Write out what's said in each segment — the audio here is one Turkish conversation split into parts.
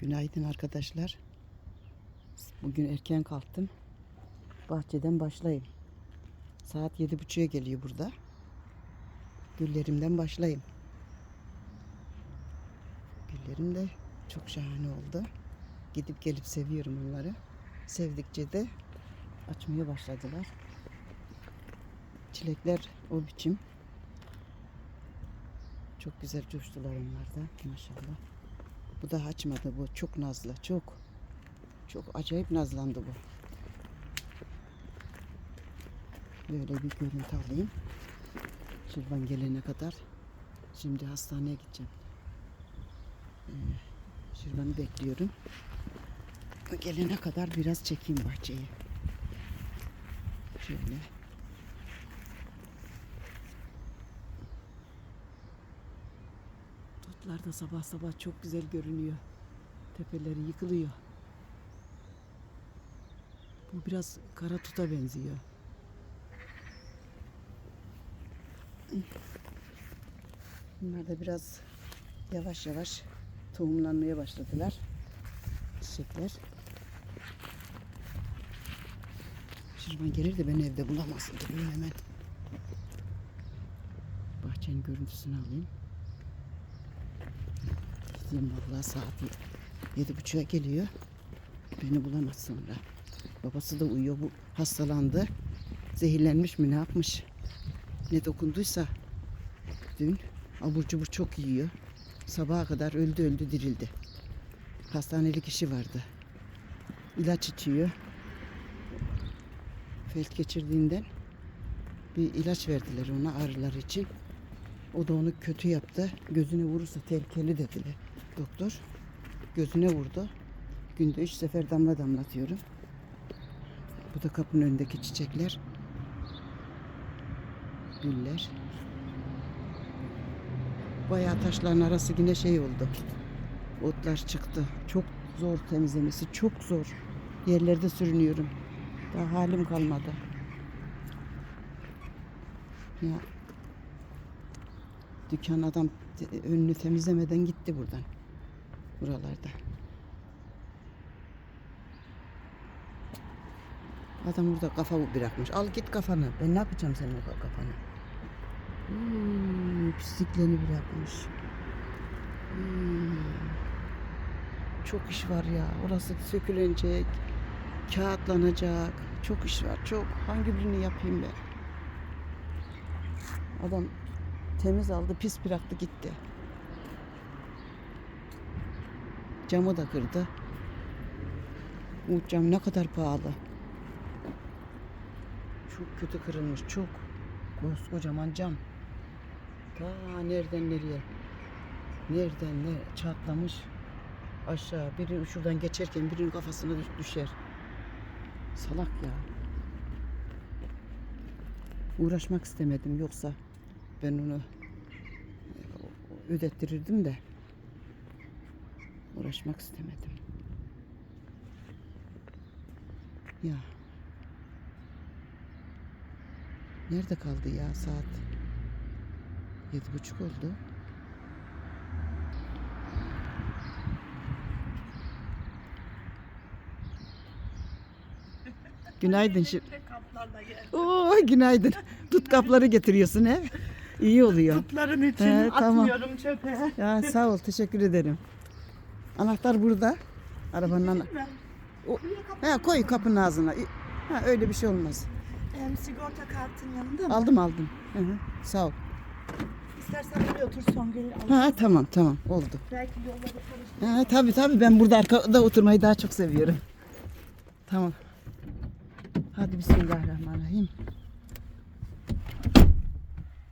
Günaydın arkadaşlar. Bugün erken kalktım. Bahçeden başlayayım. Saat yedi buçuğa geliyor burada. Güllerimden başlayayım. Güllerim de çok şahane oldu. Gidip gelip seviyorum onları. Sevdikçe de açmaya başladılar. Çilekler o biçim. Çok güzel coştular onlar da maşallah. Bu da açmadı bu. Çok nazlı. Çok. Çok acayip nazlandı bu. Böyle bir görüntü alayım. Şırvan gelene kadar. Şimdi hastaneye gideceğim. Ee, Şırvan'ı bekliyorum. Gelene kadar biraz çekeyim bahçeyi. Şöyle. Tutlar da sabah sabah çok güzel görünüyor. Tepeleri yıkılıyor. Bu biraz kara tuta benziyor. Bunlar da biraz yavaş yavaş tohumlanmaya başladılar. Çiçekler. Şırman gelir de beni evde bulamazsın. Hemen. Bahçenin görüntüsünü alayım. Gideyim vallahi saat yedi buçuğa geliyor. Beni bulamaz sonra. Babası da uyuyor. Bu hastalandı. Zehirlenmiş mi ne yapmış? Ne dokunduysa dün abur cubur çok yiyor. Sabaha kadar öldü öldü dirildi. Hastanelik işi vardı. İlaç içiyor. Felt geçirdiğinden bir ilaç verdiler ona ağrılar için. O da onu kötü yaptı. Gözüne vurursa tehlikeli dediler doktor. Gözüne vurdu. Günde üç sefer damla damlatıyorum. Bu da kapının önündeki çiçekler. Güller. Bayağı taşların arası yine şey oldu. Otlar çıktı. Çok zor temizlemesi. Çok zor. Yerlerde sürünüyorum. Daha halim kalmadı. Ya Dükkan adam önünü temizlemeden gitti buradan. Buralarda. Adam burada kafa bırakmış. Al git kafanı. Ben ne yapacağım senin o ka- kafanı? Hmm, pisliklerini bırakmış. Hmm. Çok iş var ya. Orası sökülecek. Kağıtlanacak. Çok iş var. Çok. Hangi birini yapayım ben? Adam temiz aldı, pis bıraktı gitti. Camı da kırdı. Bu cam ne kadar pahalı. Çok kötü kırılmış, çok. Koskocaman cam. Ta nereden nereye? Nereden ne çatlamış. Aşağı biri şuradan geçerken birinin kafasına düş- düşer. Salak ya. Uğraşmak istemedim yoksa ben onu ödettirirdim de uğraşmak istemedim. Ya. Nerede kaldı ya saat? Yedi buçuk oldu. Günaydın şimdi. Oo, günaydın. Tut kapları getiriyorsun he. İyi oluyor. Tutların için He, tamam. atmıyorum çöpe. Ya sağ ol, teşekkür ederim. Anahtar burada. Arabanın ana- O, he, koy kapının ağzına. Ha, öyle bir şey olmaz. Em, sigorta kartın yanında mı? Aldım aldım. Hı hı, sağ ol. İstersen buraya otur Songül. Ha, tamam tamam oldu. Belki yolları karıştır. Ha, tabii tabii ben burada arkada oturmayı daha çok seviyorum. Tamam. Hadi bismillahirrahmanirrahim.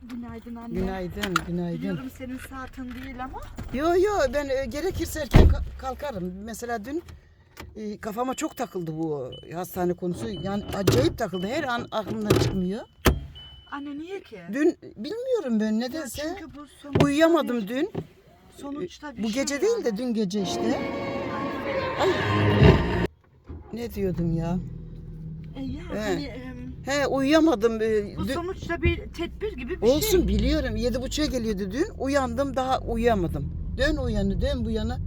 Günaydın anne. Günaydın, günaydın. Biliyorum senin saatin değil ama. Yo yo ben e, gerekirse erken ka- kalkarım. Mesela dün e, kafama çok takıldı bu hastane konusu. Yani acayip takıldı. Her an aklımdan çıkmıyor. Anne niye ki? Dün bilmiyorum ben Ya nedense çünkü bu sonuçta uyuyamadım bir, dün. Sonuçta bir Bu şey gece değil de dün gece işte. Ay. Ne diyordum ya? E, ya He. hani, em, He uyuyamadım. e, bu dün- sonuçta bir tedbir gibi bir Olsun şey. biliyorum. Yedi buçuğa geliyordu dün. Uyandım daha uyuyamadım. Dön uyanı dön bu yana.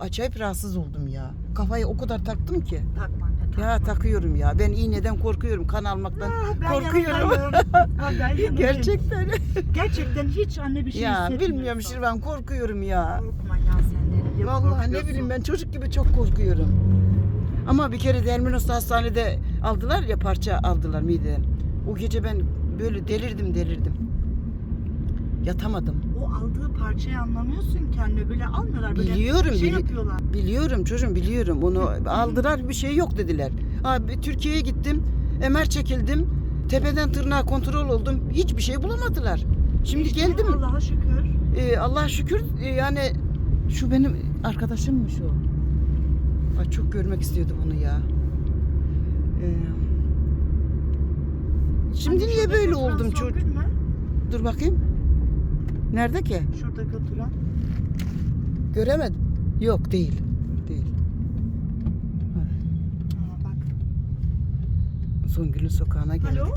acayip rahatsız oldum ya. Kafayı o kadar taktım ki. Takma anne Ya takıyorum ya. Ben iğneden korkuyorum. Kan almaktan Ah, ben korkuyorum. yanındayım. Ha, ben yanındayım. Gerçekten. Gerçekten hiç anne bir şey ya hissetmiyorsun. bilmiyorum Şirvan korkuyorum ya. Korkma ya sen de. Vallahi ne bileyim ben çocuk gibi çok korkuyorum. Ama bir kere Derminos'ta hastanede aldılar ya parça aldılar mideden. O gece ben böyle delirdim delirdim. Yatamadım. O aldığı parçayı anlamıyorsun anne. Böyle almıyorlar. Böyle Biliyorum, şey bili- yapıyorlar. Biliyorum çocuğum biliyorum onu aldılar bir şey yok dediler. Abi Türkiye'ye gittim MR çekildim tepeden tırnağa kontrol oldum hiçbir şey bulamadılar. Şimdi İşte geldim Allah'a şükür. Ee, Allah'a şükür e, yani şu benim arkadaşımmış o. Ay çok görmek istiyordum onu ya. Ee, şimdi Anne, niye böyle oturan oldum Songül çocuk? mü? Dur bakayım. Nerede ki? Şuradaki oturan. Göremedim. Yok değil. Değil. Aa, bak. Songül'ün sokağına geldik. Alo?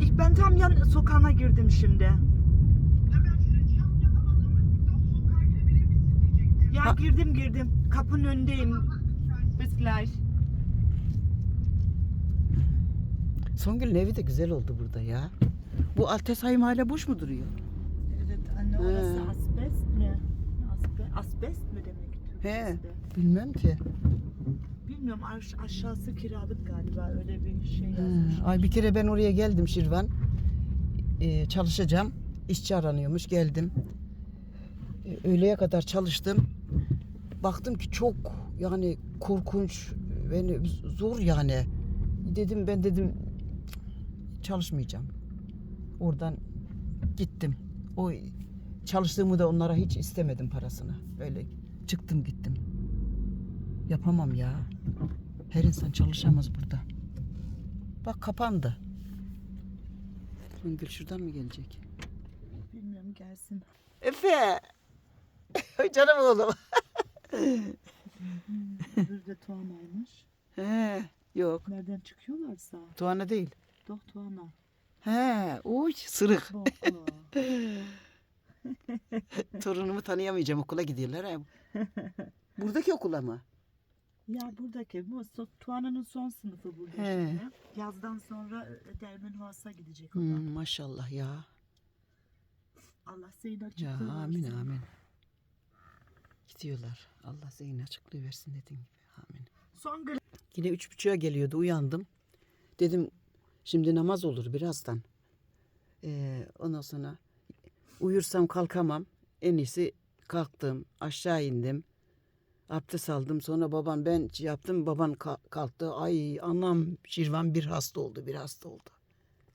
İlk ben tam yan sokağına girdim şimdi. Ha. girdim girdim. Kapının önündeyim. Bis gleich. Songül'ün evi de güzel oldu burada ya. Bu Altesheim hala boş mu duruyor? Evet anne orası He. asbest mi? Asbe, asbest mi demek He. Türkçesi? Bilmem ki. Bilmiyorum aş- aşağısı kiralık galiba öyle bir şey yazmış. Ay bir kere ben oraya geldim Şirvan. Ee, çalışacağım. İşçi aranıyormuş. Geldim. Ee, öğleye kadar çalıştım. Baktım ki çok yani korkunç ve zor yani. Dedim ben dedim çalışmayacağım. Oradan gittim. O çalıştığımı da onlara hiç istemedim parasını. Öyle çıktım gittim. Yapamam ya. Her insan çalışamaz burada. Bak kapandı. Songül şuradan mı gelecek? Bilmiyorum gelsin. Efe. Canım oğlum. Öbürü de Tuana'ymış. He, yok. Nereden çıkıyorlarsa. Tuana değil. Doh Tuana. He, uy sırık. Baba. Torunumu tanıyamayacağım okula gidiyorlar. ha. Buradaki okula mı? Ya buradaki bu so- Tuana'nın son sınıfı burada He. şimdi. Yazdan sonra e, Dermenhuas'a gidecek o da. Hmm, maşallah ya. Allah senin Ya açıklığı amin versin. amin. Gidiyorlar. Allah zihin açıklığı versin dediğin gibi. Amin. Son gün Yine üç buçuğa geliyordu uyandım. Dedim şimdi namaz olur birazdan. Ee, ondan sonra uyursam kalkamam. En iyisi kalktım aşağı indim. Abdest aldım sonra babam ben yaptım baban ka- kalktı. Ay anam Şirvan bir hasta oldu bir hasta oldu.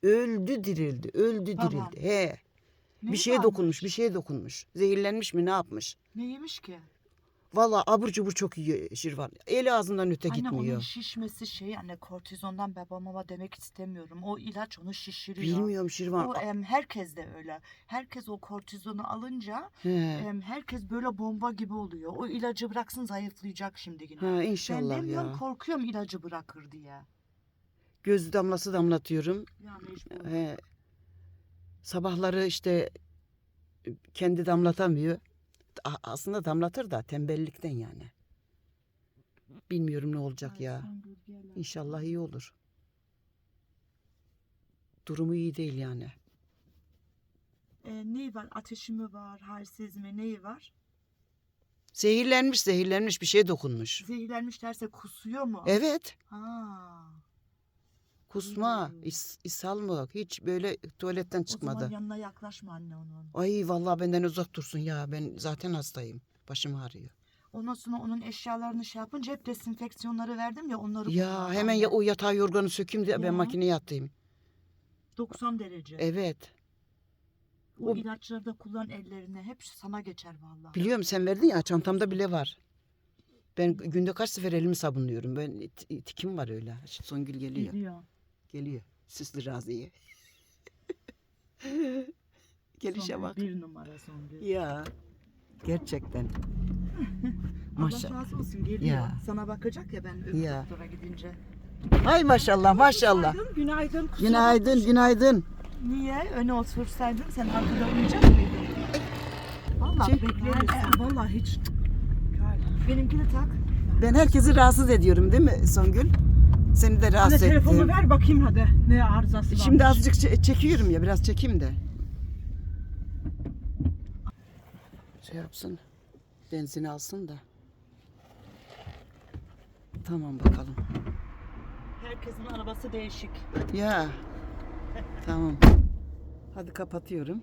Öldü dirildi öldü Babam. dirildi. He. Neyi Bir şeye varmış? dokunmuş bir şeye dokunmuş. Zehirlenmiş mi ne yapmış? Ne yemiş ki? Vallahi abur cubur çok iyi Şirvan. Eli ağzından öte Anne gitmiyor. onun şişmesi şey anne kortizondan babama demek istemiyorum. O ilaç onu şişiriyor. Bilmiyorum Şirvan. O em, herkes de öyle. Herkes o kortizonu alınca em, herkes böyle bomba gibi oluyor. O ilacı bıraksın zayıflayacak şimdi yine. Ha ben inşallah demiyorum ya. korkuyorum ilacı bırakır diye. Göz damlası damlatıyorum. Ya mecbur. He. Sabahları işte kendi damlatamıyor. Aslında damlatır da tembellikten yani. Bilmiyorum ne olacak ya. İnşallah iyi olur. Durumu iyi değil yani. E, neyi var? Ateşi mi var? Halsiz mi? Neyi var? Zehirlenmiş zehirlenmiş bir şey dokunmuş. Zehirlenmiş derse kusuyor mu? Evet. Ha. Kusma, Hmm. is, ishal mı? Hiç böyle tuvaletten O çıkmadı. zaman yanına yaklaşma anne onun. Ay vallahi benden uzak dursun ya. Ben zaten hastayım. Başım ağrıyor. Ondan sonra onun eşyalarını şey yapınca hep desinfeksiyonları verdim ya onları Ya hemen ya o yatağı yorganı sökeyim de ben Ya. makineye atayım. 90 derece. Evet. o, o- ilaçları da kullan ellerine. Hep sana geçer vallahi. Biliyorum sen verdin ya çantamda bile var. Ben günde kaç sefer elimi sabunluyorum. Ben tikim var öyle. Songül geliyor. Geliyor. Geliyor. Süslü Raziye. Gelişe Songül bak. Bir numara Songül. Ya. Gerçekten. Allah Maşallah. razı olsun geliyor. Ya. Sana bakacak ya ben öbür Ya. doktora gidince. Hay maşallah maşallah. Günaydın, günaydın. kusura Günaydın. Niye? Öne otursaydın sen arkada uyuyacak mıydın? Valla gerçekçi. bekleriz. Vallahi hiç. Benimkini tak. Ben herkesi rahatsız ediyorum değil mi Songül? Seni de Anne rahatsız telefonu ettim. ver bakayım hadi. Ne arızası var. Şimdi azıcık çe- çekiyorum ya biraz çekeyim de. Şey yapsın. Benzin alsın da. Tamam bakalım. Herkesin arabası değişik. Ya. Tamam. Hadi kapatıyorum.